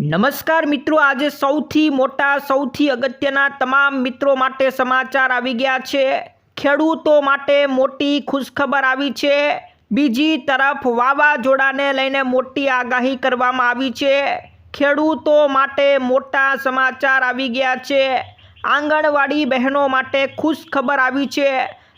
નમસ્કાર મિત્રો, આજે સૌથી મોટા, સૌથી અગત્યના તમામ મિત્રો માટે સમાચાર આવી ગયા છે. ખેડૂતો માટે મોટી ખુશખબર આવી છે. બીજી તરફ વાવાઝોડાને લઈને મોટી આગાહી કરવામાં આવી છે. ખેડૂતો માટે મોટા સમાચાર આવી ગયા છે. આંગણવાડી બહેનો માટે ખુશખબર આવી છે.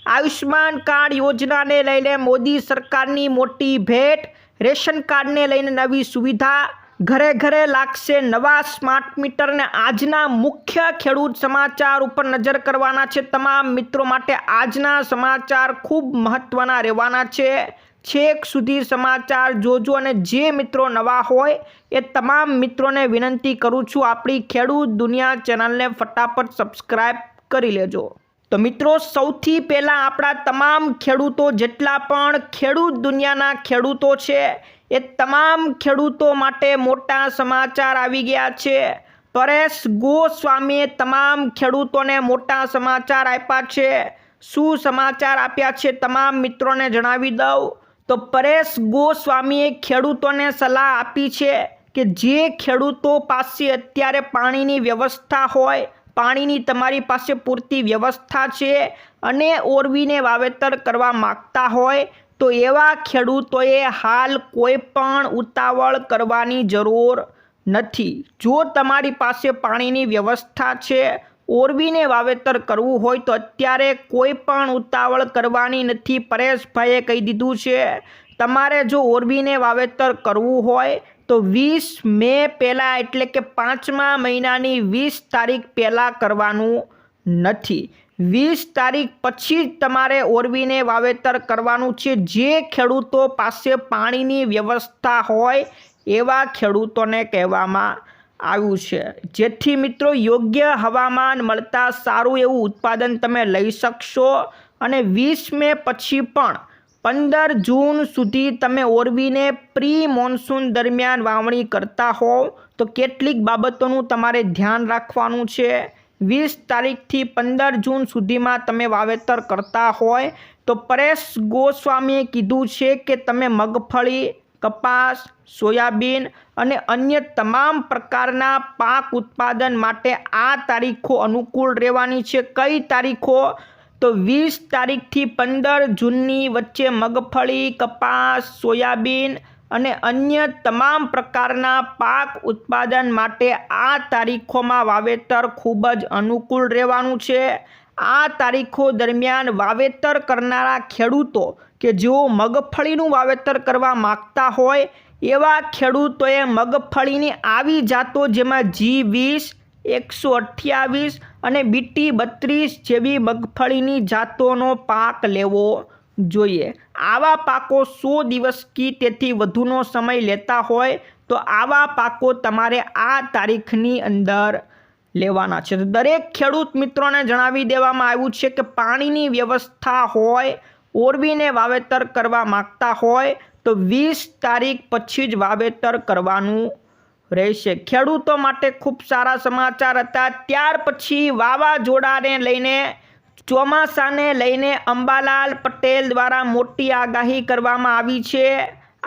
આયુષ્માન કાર્ડ યોજનાને લઈને મોદી સરકારની મોટી ભેટ, રેશન કાર્ડને લઈને નવી સુવિધા ઘરે ઘરે લાગશે નવા સ્માર્ટ મીટરને આજના મુખ્ય ખેડૂત સમાચાર ઉપર નજર કરવાના છે. તમામ મિત્રો માટે આજના સમાચાર ખૂબ મહત્ત્વના રહેવાના છે. છેક સુધી સમાચાર જોજો અને જે મિત્રો નવા હોય એ તમામ મિત્રોને વિનંતી કરું છું, આપણી ખેડૂત દુનિયા ચેનલને ફટાફટ સબસ્ક્રાઈબ કરી લેજો. તો મિત્રો, સૌથી પહેલાં આપણા તમામ ખેડૂતો જેટલા પણ ખેડૂત દુનિયાના ખેડૂતો છે, એ તમામ ખેડૂતો માટે મોટા સમાચાર આવી ગયા છે. પરેશ ગોસ્વામીએ તમામ ખેડૂતોને મોટા સમાચાર આપ્યા છે. શું સમાચાર આપ્યા છે તમામ મિત્રોને જણાવી દઉં. તો પરેશ ગોસ્વામીએ ખેડૂતોને સલાહ આપી છે કે જે ખેડૂતો પાસે અત્યારે પાણીની વ્યવસ્થા હોય પાણીની તમારી પાસે પૂરતી વ્યવસ્થા છે અને ઓરવીને વાવેતર કરવા માગતા હોય તો એવા ખેડૂતોએ હાલ કોઈ પણ ઉતાવળ કરવાની જરૂર નથી. જો તમારી પાસે પાણીની વ્યવસ્થા છે, ઓરવીને વાવેતર કરવું હોય તો અત્યારે કોઈ પણ ઉતાવળ કરવાની નથી. પરેશભાઈએ કહી દીધું છે, તમારે જો ઓરવીને વાવેતર કરવું હોય તો વીસ મે પહેલાં એટલે કે પાંચમા મહિનાની વીસ તારીખ પહેલાં કરવાનું નથી. વીસ તારીખ પછી જ તમારે ઓરવીને વાવેતર કરવાનું છે. જે ખેડૂતો પાસે પાણીની વ્યવસ્થા હોય એવા ખેડૂતોને કહેવામાં આવ્યું છે. જેથી મિત્રો યોગ્ય હવામાન મળતા સારું એવું ઉત્પાદન તમે લઈ શકશો અને વીસ મે પછી પણ પંદર જૂન સુધી તમે ઓરવીને પ્રી મોન્સૂન દરમિયાન વાવણી કરતા હોવ, તો કેટલીક બાબતોનું તમારે ધ્યાન રાખવાનું છે. વીસ તારીખથી પંદર જૂન સુધીમાં તમે વાવેતર કરતા હોય, તો પરેશ ગોસ્વામીએ કીધું છે કે તમે મગફળી, કપાસ, સોયાબીન અને અન્ય તમામ પ્રકારના પાક ઉત્પાદન માટે આ તારીખો અનુકૂળ રહેવાની છે. કઈ તારીખો? તો વીસ તારીખથી પંદર જૂનની વચ્ચે મગફળી, કપાસ, સોયાબીન અને અન્ય તમામ પ્રકારના પાક ઉત્પાદન માટે આ તારીખોમાં વાવેતર ખૂબ જ અનુકૂળ રહેવાનું છે. આ તારીખો દરમિયાન વાવેતર કરનારા ખેડૂતો કે જેઓ મગફળીનું વાવેતર કરવા માગતા હોય એવા ખેડૂતોએ મગફળીની આવી જાતો જેમાં જી વીસ એકસો અઠ્યાવીસ અને બીટી બત્રીસ જેવી મગફળીની જાતોનો પાક લેવો જોઈએ. આવા પાકો સો દિવસ કી તેથી વધુનો સમય લેતા હોય તો આવા પાકો તમારે આ તારીખની અંદર લેવાના છે. તો દરેક ખેડૂત મિત્રોને જણાવી દેવામાં આવ્યું છે કે પાણીની વ્યવસ્થા હોય, ઓરવીને વાવેતર કરવા માગતા હોય તો વીસ તારીખ પછી જ વાવેતર કરવાનું રહેશે. ખેડૂતો માટે ખૂબ સારા સમાચાર હતા. ત્યાર પછી વાવાઝોડાને લઈને, ચોમાસાને લઈને અંબાલાલ પટેલ દ્વારા મોટી આગાહી કરવામાં આવી છે.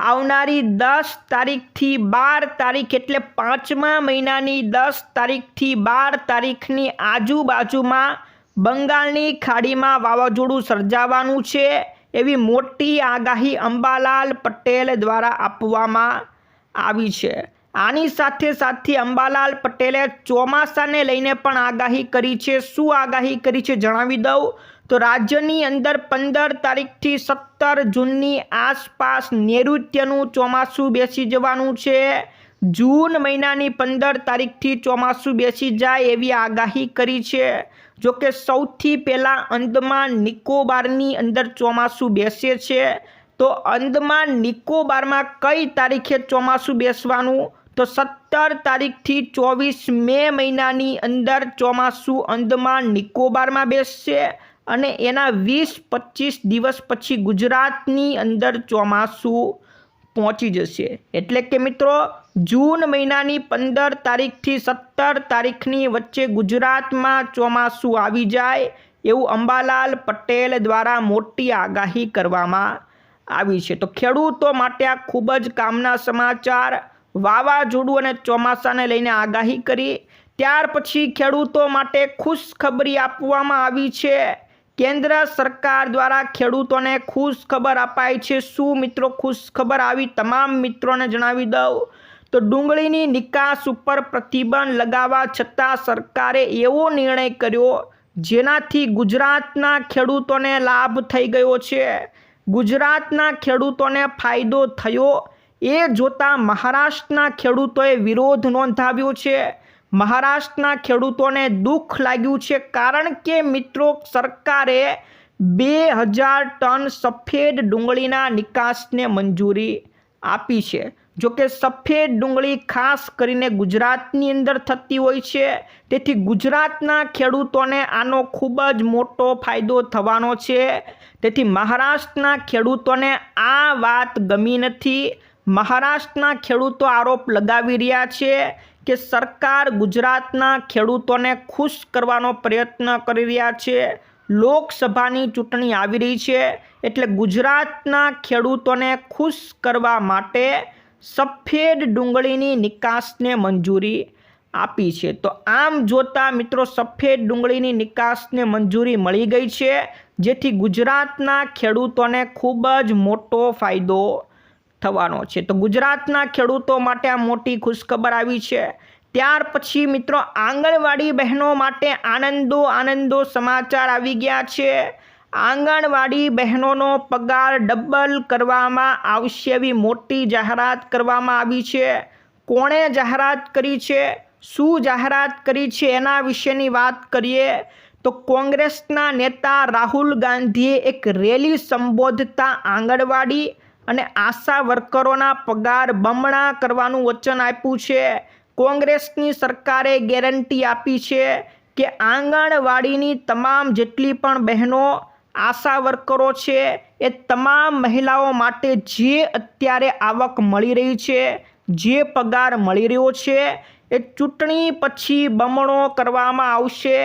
આવનારી દસ તારીખથી બાર તારીખ એટલે પાંચમા મહિનાની દસ તારીખથી બાર તારીખની આજુબાજુમાં બંગાળની ખાડીમાં વાવાઝોડું સર્જાવાનું છે. એવી મોટી આગાહી અંબાલાલ પટેલ દ્વારા આપવામાં આવી છે. આની સાથે સાથે અંબાલાલ પટેલે ચોમાસાને લઈને પણ આગાહી કરી છે. શું આગાહી કરી છે જણાવી દઉં? તો રાજ્યની અંદર પંદર તારીખથી સત્તર જૂનની આસપાસ નૈઋત્યનું ચોમાસું બેસી જવાનું છે. જૂન મહિનાની પંદર તારીખથી ચોમાસું બેસી જાય એવી આગાહી કરી છે. જોકે સૌથી પહેલાં અંદમાન નિકોબારની અંદર ચોમાસું બેસે છે. તો અંદમાન નિકોબારમાં કઈ તારીખે ચોમાસું બેસવાનું? તો સત્તર તારીખથી ચોવીસ મે મહિનાની અંદર ચોમાસું અંદમાન નિકોબારમાં બેસશે અને એના વીસ પચીસ દિવસ પછી ગુજરાતની અંદર ચોમાસું પહોંચી જશે. એટલે કે મિત્રો, જૂન મહિનાની પંદર તારીખથી સત્તર તારીખની વચ્ચે ગુજરાતમાં ચોમાસું આવી જાય એવું અંબાલાલ પટેલ દ્વારા મોટી આગાહી કરવામાં આવી છે. તો ખેડૂતો માટે આ ખૂબ જ કામના સમાચાર. વાવાઝોડું અને ચોમાસાને લઈને આગાહી કરી. ત્યાર પછી ખેડૂતો માટે ખુશખબરી આપવામાં આવી છે. કેન્દ્ર સરકાર દ્વારા ખેડૂતોને ખુશખબર અપાઈ છે. શું મિત્રો ખુશખબર? આવી તમામ મિત્રોને જણાવી દઉં. તો ડુંગળીની નિકાસ ઉપર પ્રતિબંધ લગાવવા છતાં સરકારે એવો નિર્ણય કર્યો, જેનાથી ગુજરાતના ખેડૂતોને લાભ થઈ ગયો છે. ગુજરાતના ખેડૂતોને ફાયદો થયો એ જોતાં મહારાષ્ટ્રના ખેડૂતોએ વિરોધ નોંધાવ્યો છે. મહારાષ્ટ્રના ખેડૂતોને દુઃખ લાગ્યું છે કારણ કે મિત્રો, સરકારે બે હજાર ટન સફેદ ડુંગળીના નિકાસને મંજૂરી આપી છે. જો કે સફેદ ડુંગળી ખાસ કરીને ગુજરાતની અંદર થતી હોય છે. તેથી ગુજરાતના ખેડૂતોને આનો ખૂબ જ મોટો ફાયદો થવાનો છે. તેથી મહારાષ્ટ્રના ખેડૂતોને આ વાત ગમી નથી. મહારાષ્ટ્રના ખેડૂતો આરોપ લગાવી રહ્યા છે કે સરકાર ગુજરાતના ખેડૂતોને ખુશ કરવાનો પ્રયત્ન કરી રહ્યા છે. લોકસભાની ચૂંટણી આવી રહી છે એટલે ગુજરાતના ખેડૂતોને ખુશ કરવા માટે સફેદ ડુંગળીની નિકાસને મંજૂરી આપી છે. તો આમ જોતાં મિત્રો સફેદ ડુંગળીની નિકાસને મંજૂરી મળી ગઈ છે, જેથી ગુજરાતના ખેડૂતોને ખૂબ જ મોટો ફાયદો થવાનો છે. તો ગુજરાતના ખેડૂતો માટે આ મોટી ખુશખબર આવી છે. ત્યાર પછી મિત્રો આંગણવાડી બહેનો માટે આનંદો આનંદો સમાચાર આવી ગયા છે. આંગણવાડી બહેનોનો પગાર ડબલ કરવામાં આવશે એવી મોટી જાહેરાત કરવામાં આવી છે. કોણે જાહેરાત કરી છે? શું જાહેરાત કરી છે એના વિશેની વાત કરીએ. તો કોંગ્રેસના નેતા રાહુલ ગાંધીએ એક રેલી સંબોધતા આંગણવાડી અને આશા વર્કરોના પગાર બમણા કરવાનું વચન આપ્યું છે. કોંગ્રેસની સરકારે ગેરંટી આપી છે કે આંગણવાડીની તમામ જેટલી પણ બહેનો આશા વર્કરો છે એ તમામ મહિલાઓ માટે જે અત્યારે આવક મળી રહી છે, જે પગાર મળી રહ્યો છે, એ ચૂંટણી પછી બમણો કરવામાં આવશે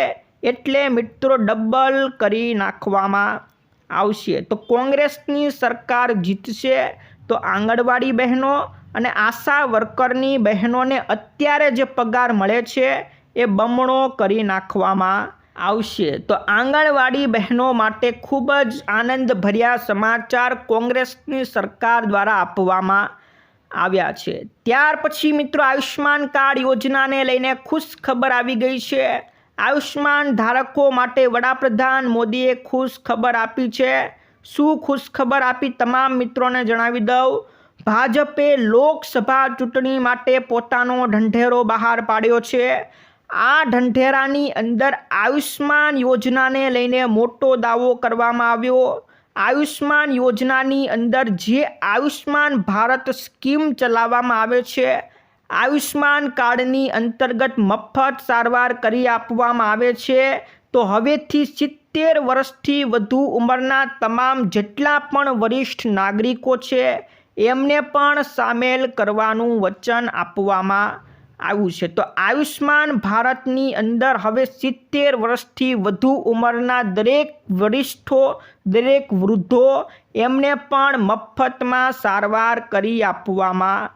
એટલે મિત્રો ડબલ કરી નાખવામાં. આવશે. તો કોંગ્રેસની સરકાર જીતશે તો આંગણવાડી બહેનો અને આશા વર્કરની બહેનોને અત્યારે જે પગાર મળે છે એ બમણો કરી નાખવામાં આવશે. તો આંગણવાડી બહેનો માટે ખૂબ જ આનંદભર્યા સમાચાર કોંગ્રેસની સરકાર દ્વારા આપવામાં આવ્યા છે. ત્યાર પછી મિત્રો આયુષ્માન કાર્ડ યોજનાને લઈને ખુશ ખબર આવી ગઈ છે. આયુષ્માન ધારકો માટે વડાપ્રધાન મોદીએ ખુશ ખબર આપી છે. શું ખુશ ખબર આપી તમામ મિત્રોને જણાવી દઉં. ભાજપે લોકસભા ચૂંટણી માટે પોતાનો ઢંઢેરો બહાર પાડ્યો છે. આ ઢંઢેરાની અંદર આયુષ્માન યોજનાને લઈને મોટો દાવો કરવામાં આવ્યો. આયુષ્માન યોજનાની અંદર જે આયુષ્માન ભારત સ્કીમ ચલાવવામાં આવે છે આયુષ્માન કાર્ડની અંતર્ગત મફત સારવાર કરી આપવામાં આવે છે. તો હવેથી સિત્તેર વર્ષથી વધુ ઉંમરના તમામ જેટલા પણ વરિષ્ઠ નાગરિકો છે, એમને પણ સામેલ કરવાનું વચન આપવામાં આવ્યું છે. તો આયુષ્માન ભારતની અંદર હવે સિત્તેર વર્ષથી વધુ ઉંમરના દરેક વરિષ્ઠો, દરેક વૃદ્ધો એમને પણ મફતમાં સારવાર કરી આપવામાં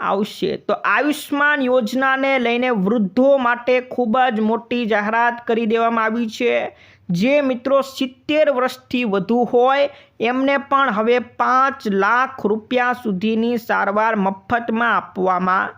આવશે. તો આયુષ્માન યોજનાને લઈને વૃદ્ધો માટે ખૂબ જ મોટી જાહેરાત કરી દેવામાં આવી છે. જે મિત્રો સિત્તેર વર્ષથી વધુ હોય, એમને પણ હવે પાંચ લાખ રૂપિયા સુધીની સારવાર મફતમાં આપવામાં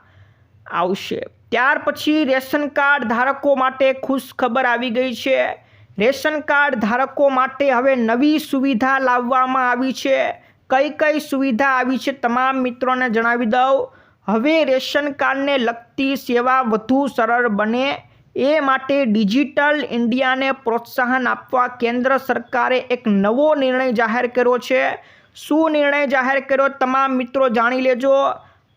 આવશે. ત્યાર પછી રેશન કાર્ડ ધારકો માટે ખુશ ખબર આવી ગઈ છે. રેશન કાર્ડ ધારકો માટે હવે નવી સુવિધા લાવવામાં આવી છે. કઈ કઈ સુવિધા આવી છે તમામ મિત્રોને જણાવી દઉં. હવે રેશન કાર્ડને લગતી સેવા વધુ સરળ બને એ માટે ડિજિટલ ઇન્ડિયાને પ્રોત્સાહન આપવા કેન્દ્ર સરકારે એક નવો નિર્ણય જાહેર કર્યો છે. શું નિર્ણય જાહેર કર્યો તમામ મિત્રો જાણી લેજો.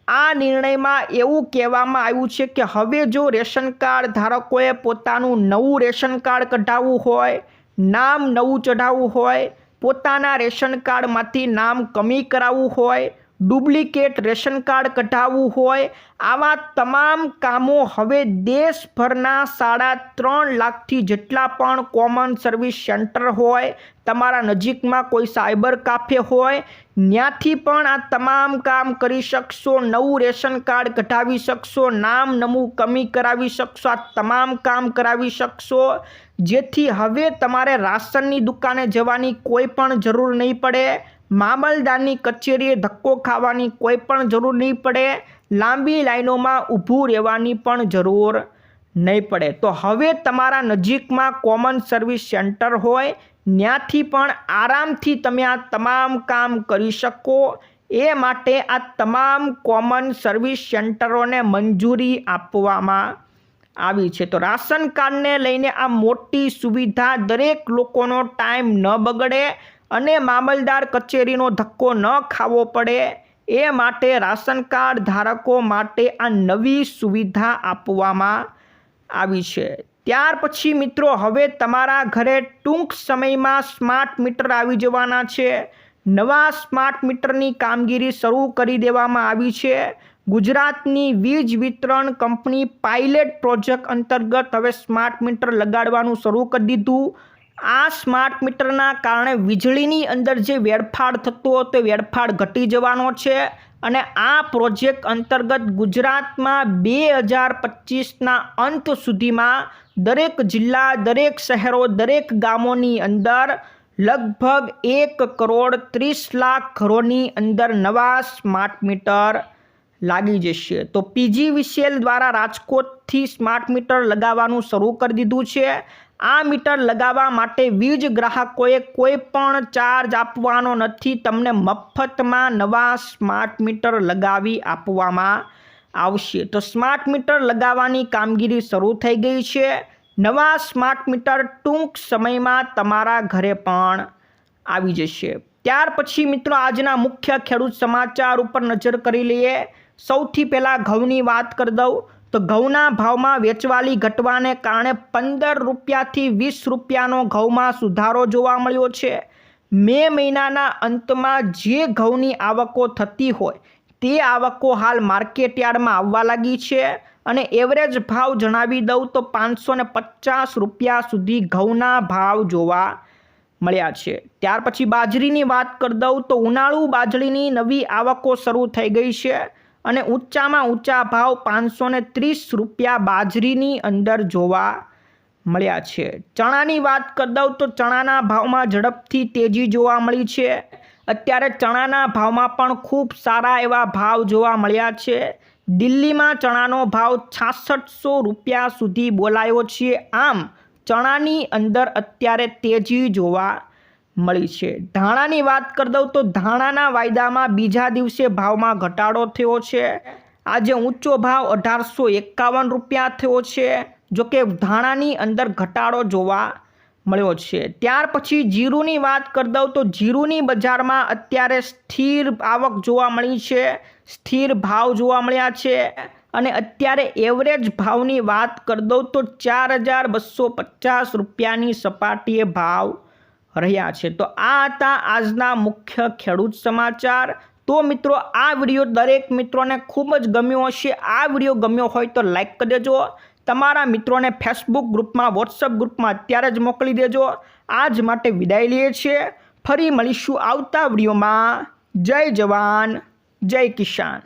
આ નિર્ણયમાં એવું કહેવામાં આવ્યું છે કે હવે જો રેશન કાર્ડ ધારકોએ પોતાનું નવું રેશન કાર્ડ કઢાવવું હોય, નામ નવું ચઢાવવું હોય, પોતાના રેશન કાર્ડમાંથી નામ કમી કરાવવું હોય ડુપ્લિકેટ રેશન કાર્ડ કઢાવવું હોય, આવા તમામ કામો હવે દેશભરના સાડા ત્રણ લાખથી જેટલા પણ કોમન સર્વિસ સેન્ટર હોય, તમારા નજીકમાં કોઈ સાયબર કાફે હોય ત્યાંથી પણ આ તમામ કામ કરી શકશો, નવું રેશન કાર્ડ કઢાવી શકશો, નામ નમું કમી કરાવી શકશો, આ તમામ કામ કરાવી શકશો. જેથી હવે તમારે રાશનની દુકાને જવાની કોઈ પણ જરૂર નહીં પડે. મામલદારની કચેરીએ ધક્કો ખાવાની કોઈ પણ જરૂર નહીં પડે. લાંબી લાઈનોમાં ઊભું રહેવાની પણ જરૂર નહીં પડે. તો હવે તમારા નજીકમાં કોમન સર્વિસ સેન્ટર હોય, ત્યાંથી પણ આરામથી તમે આ તમામ કામ કરી શકો. એ માટે આ તમામ કોમન સર્વિસ સેન્ટરોને મંજૂરી આપવામાં આવી છે. તો રાશન કાર્ડને લઈને આ મોટી સુવિધા દરેક લોકોનો ટાઈમ ન બગડે. અને મામલદાર કચેરીનો ધક્કો ન ખાવો પડે એ માટે રાશન કાર્ડ ધારકો માટે આ નવી સુવિધા આપવામાં આવી છે. ત્યાર પછી મિત્રો, હવે તમારા ઘરે ટૂંક સમયમાં સ્માર્ટ મીટર આવી જવાના છે. નવા સ્માર્ટ મીટરની કામગીરી શરૂ કરી દેવામાં આવી છે. ગુજરાતની વીજ વિતરણ કંપની પાઇલેટ પ્રોજેક્ટ અંતર્ગત હવે સ્માર્ટ મીટર લગાડવાનું શરૂ કરી દીધું. આ સ્માર્ટ મીટરના કારણે વીજળીની અંદર જે વેડફાડ થતો હતો એ વેડફાડ ઘટી જવાનો છે અને આ પ્રોજેક્ટ અંતર્ગત ગુજરાતમાં બે હજાર પચીસના અંત સુધીમાં દરેક જિલ્લા, દરેક શહેરો, દરેક ગામોની અંદર લગભગ એક કરોડ ત્રીસ લાખ ઘરોની અંદર નવા સ્માર્ટ મીટર લાગી જશે. તો પીજીવીસીએલ દ્વારા રાજકોટથી સ્માર્ટ મીટર લગાવવાનું શરૂ કરી દીધું છે. આ મીટર લગાવવા માટે વીજ ગ્રાહકોએ કોઈ પણ ચાર્જ આપવાનો નથી. તમને મફતમાં નવા સ્માર્ટ મીટર લગાવી આપવામાં આવશે. તો સ્માર્ટ મીટર લગાવવાની કામગીરી શરૂ થઈ ગઈ છે. નવા સ્માર્ટ મીટર ટૂંક સમયમાં તમારા ઘરે પણ આવી જશે. ત્યાર પછી મિત્રો આજના મુખ્ય ખેડૂત સમાચાર ઉપર નજર કરી લઈએ. સૌથી પહેલાં ઘઉંની વાત કરી દઉં. તો ઘઉંના ભાવમાં વેચવાલી ઘટવાને કારણે પંદર રૂપિયાથી વીસ રૂપિયાનો ઘઉંમાં સુધારો જોવા મળ્યો છે. મે મહિનાના અંતમાં જે ઘઉંની આવકો થતી હોય, તે આવકો હાલ માર્કેટ યાર્ડમાં આવવા લાગી છે અને એવરેજ ભાવ જણાવી દઉં તો પાંચસો પચાસ રૂપિયા સુધી ઘઉંના ભાવ જોવા મળ્યા છે. ત્યાર પછી બાજરીની વાત કરી દઉં તો ઉનાળુ બાજરીની નવી આવકો શરૂ થઈ ગઈ છે. અને ઊંચામાં ઊંચા ભાવ પાંચસો ત્રીસ રૂપિયા બાજરીની અંદર જોવા મળ્યા છે. ચણાની વાત કરી દઉં તો ચણાના ભાવમાં ઝડપથી તેજી જોવા મળી છે. અત્યારે ચણાના ભાવમાં પણ ખૂબ સારા એવા ભાવ જોવા મળ્યા છે. દિલ્હીમાં ચણાનો ભાવ છાસઠસો રૂપિયા સુધી બોલાયો છે. આમ ચણાની અંદર અત્યારે તેજી જોવા મળી છે. ધાણાની વાત કરી દઉં તો ધાણાના વાયદામાં બીજા દિવસે ભાવમાં ઘટાડો થયો છે. આજે ઊંચો ભાવ અઢારસો એકાવન રૂપિયા થયો છે. જોકે ધાણાની અંદર ઘટાડો જોવા મળ્યો છે. ત્યાર પછી જીરુની વાત કરી દઉં તો જીરુની બજારમાં અત્યારે સ્થિર આવક જોવા મળી છે. સ્થિર ભાવ જોવા મળ્યા છે. અને અત્યારે એવરેજ ભાવની વાત કરી દઉં તો ચાર હજાર બસો પચાસ રૂપિયાની સપાટીએ ભાવ રહ્યા છે. તો આ હતા આજના મુખ્ય ખેડૂત સમાચાર. તો મિત્રો, આ વીડિયો દરેક મિત્રોને ખૂબ જ ગમ્યો હશે. આ વીડિયો ગમ્યો હોય તો લાઇક કરી દેજો. તમારા મિત્રોને ફેસબુક ગ્રુપમાં વોટ્સઅપ ગ્રુપમાં અત્યારે જ મોકલી દેજો. આજ માટે વિદાય લઈએ છીએ. ફરી મળીશું આવતા વિડીયોમાં. જય જવાન, જય કિસાન.